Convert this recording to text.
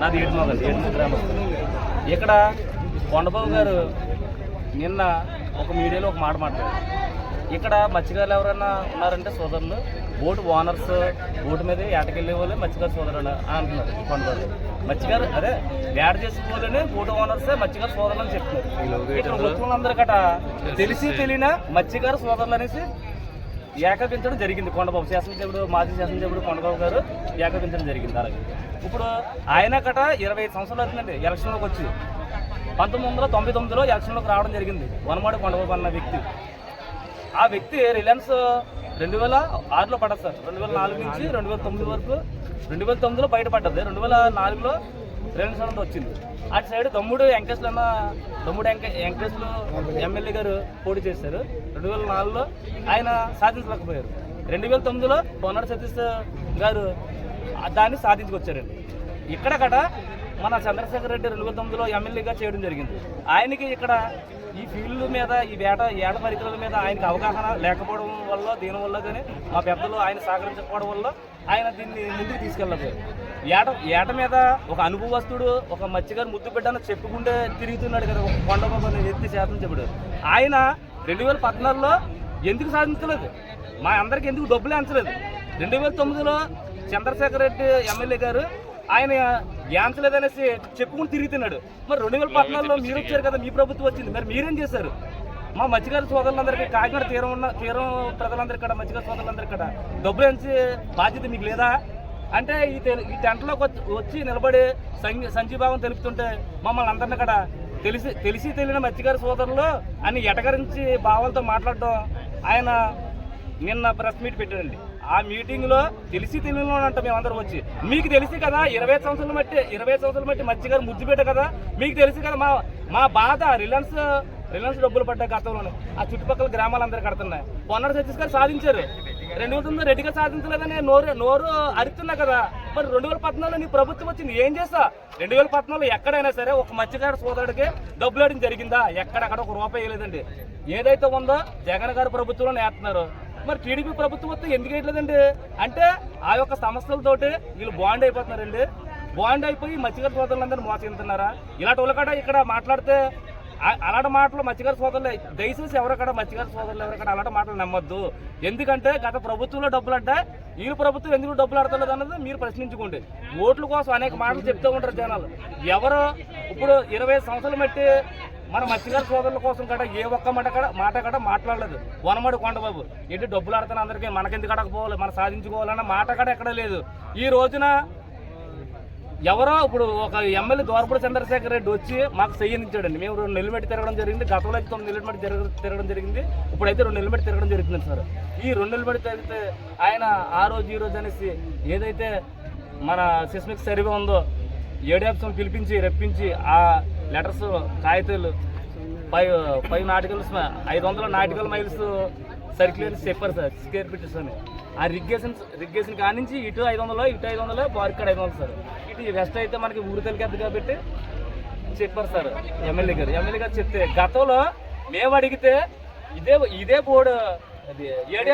నాది ఏడుమగల్ ఏడు గ్రామం. ఇక్కడ కొండబాబు గారు నిన్న ఒక మీడియాలో ఒక మాట మాట్లాడారు. ఇక్కడ మత్స్యకారులు ఎవరైనా ఉన్నారంటే సోదరులు బోటు ఓనర్స్ బోటు మీద ఏటకెళ్ళే వాళ్ళే మత్స్యకారు సోదరులు అని అంటున్నారు కొండబాబు మత్స్యకారు అదే వేట చేసుకోవాలని బోటు ఓనర్సే మత్స్యకారు సోదరులు అని చెప్తున్నారు. ఇక్కడ వృత్తులందరికట తెలిసి తెలియన మత్స్యకారు సోదరులు అనేసి ఏకపించడం జరిగింది. కొండబాబు శాసనసభ్యుడు మాజీ శాసనసభ్యుడు కొండబాబు గారు ఏకపించడం జరిగింది అలాగే. ఇప్పుడు ఆయన కట ఇరవై ఐదు సంవత్సరాలు అవుతుందండి ఎలక్షన్లోకి వచ్చి. పంతొమ్మిది వందల తొంభై తొమ్మిదిలో ఎలక్షన్లోకి రావడం జరిగింది వనమాడి కొండబాబు అన్న వ్యక్తి. ఆ వ్యక్తి రిలయన్స్ రెండు వేల ఆరులో పడ్డది సార్. రెండు వేల నాలుగు నుంచి రెండు వేల తొమ్మిది వరకు రెండు వేల తొమ్మిదిలో బయటపడ్డది. రెండు వేల నాలుగులో రేణు సొంత వచ్చింది. అటు సైడ్ తమ్ముడు వెంకటేశ్వర అన్న తమ్ముడు వెంక వెంకటేశ్వరు ఎమ్మెల్యే గారు పోటీ చేశారు. రెండు వేల నాలుగులో ఆయన సాధించలేకపోయారు. రెండు వేల తొమ్మిదిలో పొన్నాడు సతీష్ గారు దాన్ని సాధించుకొచ్చారండి. ఇక్కడ మన చంద్రశేఖర్ రెడ్డి రెండు వేల తొమ్మిదిలో ఎమ్మెల్యేగా చేయడం జరిగింది. ఆయనకి ఇక్కడ ఈ ఫీల్డ్ మీద ఈ వేట ఏట పరికరాల మీద ఆయనకి అవగాహన లేకపోవడం వల్ల దీనివల్ల కానీ మా పెద్దలు ఆయన సహకరించకపోవడం వల్ల ఆయన దీన్ని ముందుకు తీసుకెళ్ళలేదు. ఏట ఏట మీద ఒక అనుభవస్తుడు ఒక మత్స్యగారు ముద్దు బిడ్డను చెప్పుకుంటే తిరుగుతున్నాడు కదా ఒక కొండబాబు అనే వ్యక్తి శాతం చెప్పుడు. ఆయన రెండు వేల పద్నాలుగులో ఎందుకు సాధించలేదు? మా అందరికి ఎందుకు డబ్బులు అంచలేదు రెండు వేల తొమ్మిదిలో చంద్రశేఖర్ రెడ్డి ఎమ్మెల్యే గారు ఆయన యాంచలేదనేసి చెప్పుకుని తిరుగుతున్నాడు మరి రెండు వేల పద్నాలుగులో మీరు వచ్చారు కదా మీ ప్రభుత్వం వచ్చింది. మరి మీరేం చేశారు? మా మత్స్యకార సోదరులందరికీ కాకినాడ తీరం ఉన్న తీరం ప్రజలందరికీ కూడా మత్స్యకార సోదరులందరికీ కూడా డబ్బులు ఎంచి బాధ్యత మీకు లేదా? అంటే ఈ తె- ఈ టెంట్లోకి వచ్చి- వచ్చి నిలబడి సంఘ సంజీభావం తెలుపుతుంటే మమ్మల్ని అందరినీ కూడా తెలిసి తెలిసి తెలియని మత్స్యకార సోదరులు అని ఎటకరించి భావాలతో మాట్లాడడం ఆయన నిన్న ప్రెస్ మీట్ పెట్టారండి. ఆ మీటింగ్లో తెలిసి తెలియని అంట మేమందరం వచ్చి. మీకు తెలిసి కదా ఇరవై సంవత్సరాలు మట్టి ఇరవై సంవత్సరాలు మట్టి మత్స్య గారు పెట్ట కదా? మీకు తెలిసి కదా మా మా బాధ రిలయన్స్ రిలయన్స్ డబ్బులు పడ్డ గతంలోనే. ఆ చుట్టుపక్కల గ్రామాలందరూ కడుతున్నాయి. పొన్నాడు సతీష్ గారు సాధించారు. రెండు వేల తొమ్మిది రెడ్డిగా సాధించలేదని నోరు నోరు అరుతున్నా కదా. మరి రెండు వేల పద్నాలుగులో నీ ప్రభుత్వం వచ్చింది. ఏం చేస్తా? రెండు వేల పద్నాలుగులో ఎక్కడైనా సరే ఒక మత్స్యకార సోదరుడికి డబ్బులు వేయడం జరిగిందా? ఎక్కడక్కడ ఒక రూపాయి వేయలేదండి ఏదైతే ఉందో జగన్ గారు ప్రభుత్వంలో నేస్తున్నారు మరి టీడీపీ ప్రభుత్వం వస్తే ఎందుకు వేయట్లేదండి? అంటే ఆ యొక్క సమస్యలతోటి వీళ్ళు బాండ్ అయిపోతున్నారండి. బాండ్ అయిపోయి మత్స్యకార సోదరులందరూ మోసగిస్తున్నారా ఇలాంటి వాళ్ళకడ ఇక్కడ మాట్లాడితే అలాంటి మాటలు మత్స్యకార సోదరులు. దయచేసి ఎవరికడ మత్స్యకార సోదరులు ఎవరికడ అలాంటి మాటలు నమ్మొద్దు. ఎందుకంటే గత ప్రభుత్వంలో డబ్బులు అంటే ఈ ప్రభుత్వం ఎందుకు డబ్బులు ఆడతలేదు అన్నది మీరు ప్రశ్నించుకోండి. ఓట్ల కోసం అనేక మాటలు చెప్తూ ఉంటారు జనాలు. ఎవరు ఇప్పుడు ఇరవై సంవత్సరాలు బట్టి మన మత్స్యకార సోదరుల కోసం కడ ఏ ఒక్క మాట కడ మాట కడ మాట్లాడలేదు. వనమడి కొండబాబు. ఏంటి డబ్బులు ఆడుతున్న అందరికీ మనకెందుకు అడగపోవాలి మనం సాధించుకోవాలన్న మాట కడ ఎక్కడ లేదు. ఈ రోజున ఎవరో ఇప్పుడు ఒక ఎమ్మెల్యే దోరపూడి చంద్రశేఖర్ రెడ్డి వచ్చి మాకు సయ్యనిచ్చాడండి మేము రెండు నెలలు పెట్టి తిరగడం జరిగింది. గతంలో అయితే తొమ్మిది నెలలు పెట్టి తిరగ తిరగడం జరిగింది. ఇప్పుడైతే రెండు నెలలు పెట్టి తిరగడం జరుగుతుంది సార్. ఈ రెండు నెలలు పెట్టి తిరిగితే ఆయన ఆ రోజు ఈ రోజు అనేసి ఏదైతే మన సిస్మిక్ సర్వే ఉందో ఏడిఎఫ్స్ని పిలిపించి రెప్పించి ఆ లెటర్స్ కాగితాలు ఫైవ్ ఫైవ్ నాటికల్స్ ఐదు వందల నాటికల్ మైల్స్ సర్క్యులర్ చెప్పారు సార్ స్కేర్ ఫీట్స్ అని ఆ రిగ్గేషన్ రిగ్గేషన్ కానించి ఇటు ఐదు వందలు ఇటు ఐదు వందలు బార్కాడ్ ఐదు వందలు సార్. ఇటు వెస్ట్ అయితే మనకి ఊరు తెలియదు కాబట్టి చెప్పారు సార్ ఎమ్మెల్యే గారు. ఎమ్మెల్యే గారు చెప్తే గతంలో మేము అడిగితే ఇదే ఇదే బోర్డు అది ఏడే